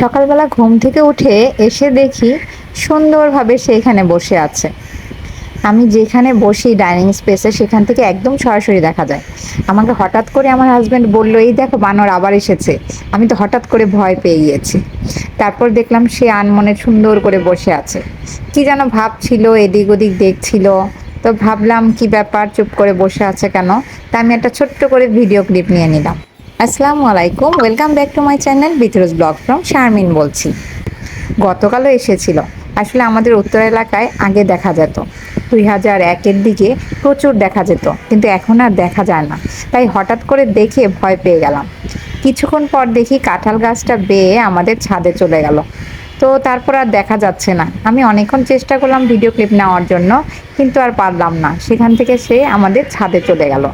সকালবেলা ঘুম থেকে উঠে এসে দেখি সুন্দরভাবে সে এখানে বসে আছে। আমি যেখানে বসি ডাইনিং স্পেসে সেখান থেকে একদম সরাসরি দেখা যায়। আমাকে হঠাৎ করে আমার হাজব্যান্ড বলল, এই দেখো, বানর আবার এসেছে। আমি তো হঠাৎ করে ভয় পেয়ে গিয়েছি। তারপর দেখলাম সে আনমনে সুন্দর করে বসে আছে। কি যেন ভাবছিল, এদিক ওদিক দেখছিল। তো ভাবলাম, কি ব্যাপার, চুপ করে বসে আছে কেন? তা আমি একটা ছোট্ট করে ভিডিও ক্লিপ নিয়ে নিলাম। আসসালামু আলাইকুম welcome back to my channel বিথরোজ blog from Sharmin বলছি। গতকালও এসেছিল। আসলে আমাদের উত্তর এলাকায় আগে দেখা যেত। দুই হাজার একের দিকে প্রচুর দেখা যেত, কিন্তু এখন আর দেখা যায় না। তাই হঠাৎ করে দেখে ভয় পেয়ে গেলাম। কিছুক্ষণ পর দেখি কাঁঠাল গাছটা বেয়ে আমাদের ছাদে চলে গেল। তো তারপর আর দেখা যাচ্ছে না। আমি অনেকক্ষণ চেষ্টা করলাম ভিডিও ক্লিপ নেওয়ার জন্য, কিন্তু আর পারলাম না। সেখান থেকে সে আমাদের ছাদে চলে গেল।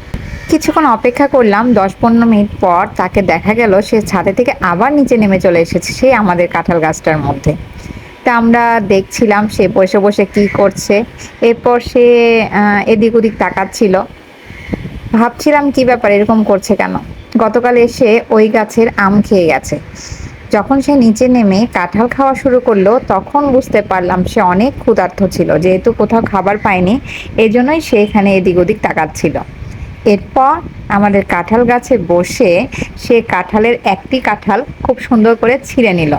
কিছুক্ষণ অপেক্ষা করলাম দশ পনেরো মিনিট পর তাকে দেখা গেল, সে ছাদে থেকে আবার নিচে নেমে চলে এসেছে সে আমাদের কাঁঠাল গাছটার মধ্যে। তা আমরা দেখছিলাম সে বসে বসে কি করছে। এরপর সে এদিক ওদিক তাকাচ্ছিল। ভাবছিলাম কি ব্যাপার, এরকম করছে কেন? গতকাল এসে ওই গাছের আম খেয়ে গেছে। যখন সে নিচে নেমে কাঁঠাল খাওয়া শুরু করল, তখন বুঝতে পারলাম সে অনেক ক্ষুধার্ত ছিল, যেহেতু কোথাও খাবার পায়নি এই জন্যই সে এখানে এদিক ওদিক তাকাচ্ছিল। এরপর আমাদের কাঁঠাল গাছে বসে সে কাঁঠালের একটি কাঁঠাল খুব সুন্দর করে ছিঁড়ে নিল।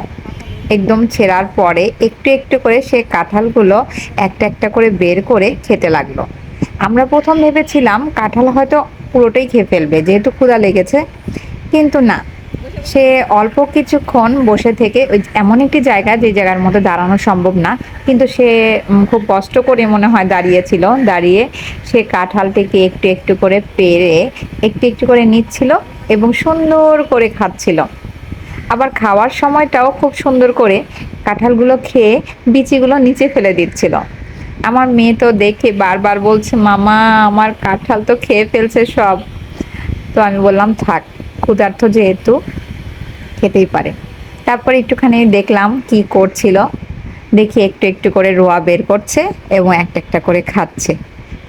একদম ছেঁড়ার পরে একটু একটু করে সে কাঁঠালগুলো একটা একটা করে বের করে খেতে লাগল। আমরা প্রথম ভেবেছিলাম কাঁঠাল হয়তো পুরোটাই খেয়ে ফেলবে, যেহেতু ক্ষুদা লেগেছে। কিন্তু না সে অল্প কিছুক্ষণ বসে থেকে ওই এমন একটি জায়গা যে জায়গার মধ্যে দাঁড়ানো সম্ভব না, কিন্তু সে খুব কষ্ট করে মনে হয় দাঁড়িয়েছিল। দাঁড়িয়ে সে কাঁঠালটিকে একটু একটু করে পেরে একটু একটু করে নিচ্ছিল এবং সুন্দর করে খাচ্ছিল। আবার খাওয়ার সময়টাও খুব সুন্দর করে কাঁঠালগুলো খেয়ে বিচিগুলো নিচে ফেলে দিচ্ছিল। আমার মেয়ে তো দেখে বারবার বলছে, মামা, আমার কাঁঠাল তো খেয়ে ফেলছে সব। তো আমি বললাম, থাক, ক্ষুধার্ত যেহেতু খেতেই পারে। তারপর একটুখানি দেখলাম কি করছিল। দেখি একটু একটু করে রোয়া বের করছে এবং একটা একটা করে খাচ্ছে।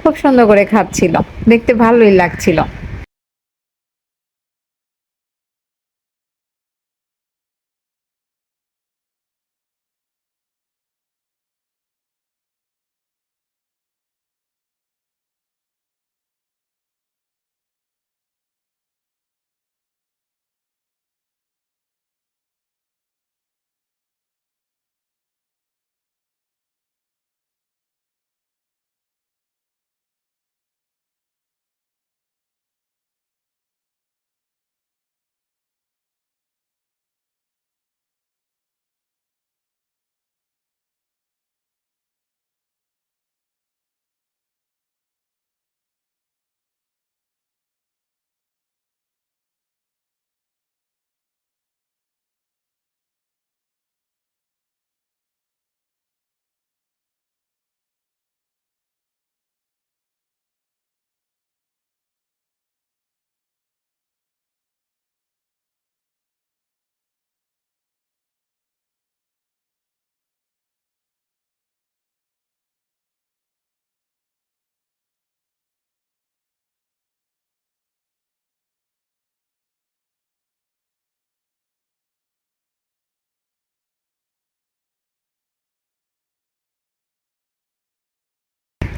খুব সুন্দর করে খাচ্ছিল। দেখতে ভালোই লাগছিল।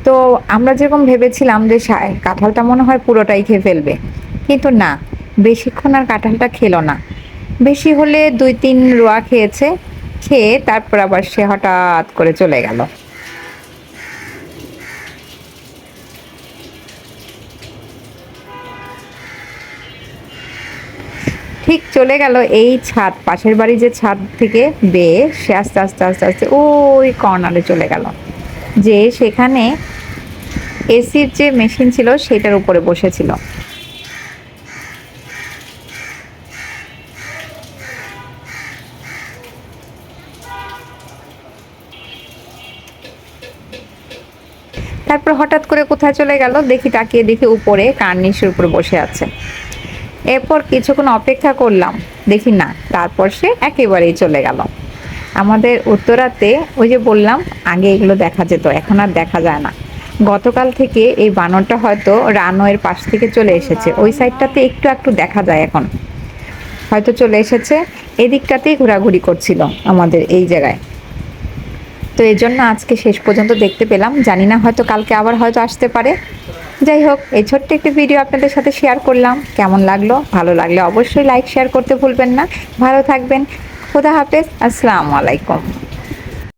তো আমরা যেরকম ভেবেছিলাম যে কাঁঠালটা মনে হয় পুরোটাই খেয়ে ফেলবে, কিন্তু না, বেশিক্ষণ আর কাঁঠালটা খেলো না। বেশি হলে দুই তিন রোয়া খেয়েছে, খেয়ে তারপর আবার সে হঠাৎ করে চলে গেল। ঠিক চলে গেল এই ছাদ, পাশের বাড়ি যে ছাদ থেকে বেয়ে সে আস্তে আস্তে আস্তে আস্তে ওই কর্নারে চলে গেল। যে সেখানে এসির যে মেশিন ছিল সেটার উপরে বসেছিল। তারপর হঠাৎ করে কোথায় চলে গেল? দেখি তাকিয়ে দেখি উপরে কার্নিশের উপরে বসে আছে। এরপর কিছুক্ষণ অপেক্ষা করলাম। দেখি না, তারপর সে একেবারেই চলে গেল। আমাদের উত্তরাতে ওই যে বললাম, আগে এগুলো দেখা যেত, এখন আর দেখা যায় না। গতকাল থেকে এই বানরটা হয়তো রানওয়ের পাশ থেকে চলে এসেছে। ওই সাইডটাতে একটু একটু দেখা যায় এখন। হয়তো চলে এসেছে। এদিকটাতেই ঘোরাঘুরি করছিল আমাদের এই জায়গায়। তো এই জন্য আজকে শেষ পর্যন্ত দেখতে পেলাম। জানি না হয়তো কালকে আবার হয়তো আসতে পারে। যাই হোক, এই ছোট্ট একটি ভিডিও আপনাদের সাথে শেয়ার করলাম। কেমন লাগল? ভালো লাগলে অবশ্যই লাইক শেয়ার করতে ভুলবেন না। ভালো থাকবেন। খোদা হাফেজ। আসসালামু আলাইকুম।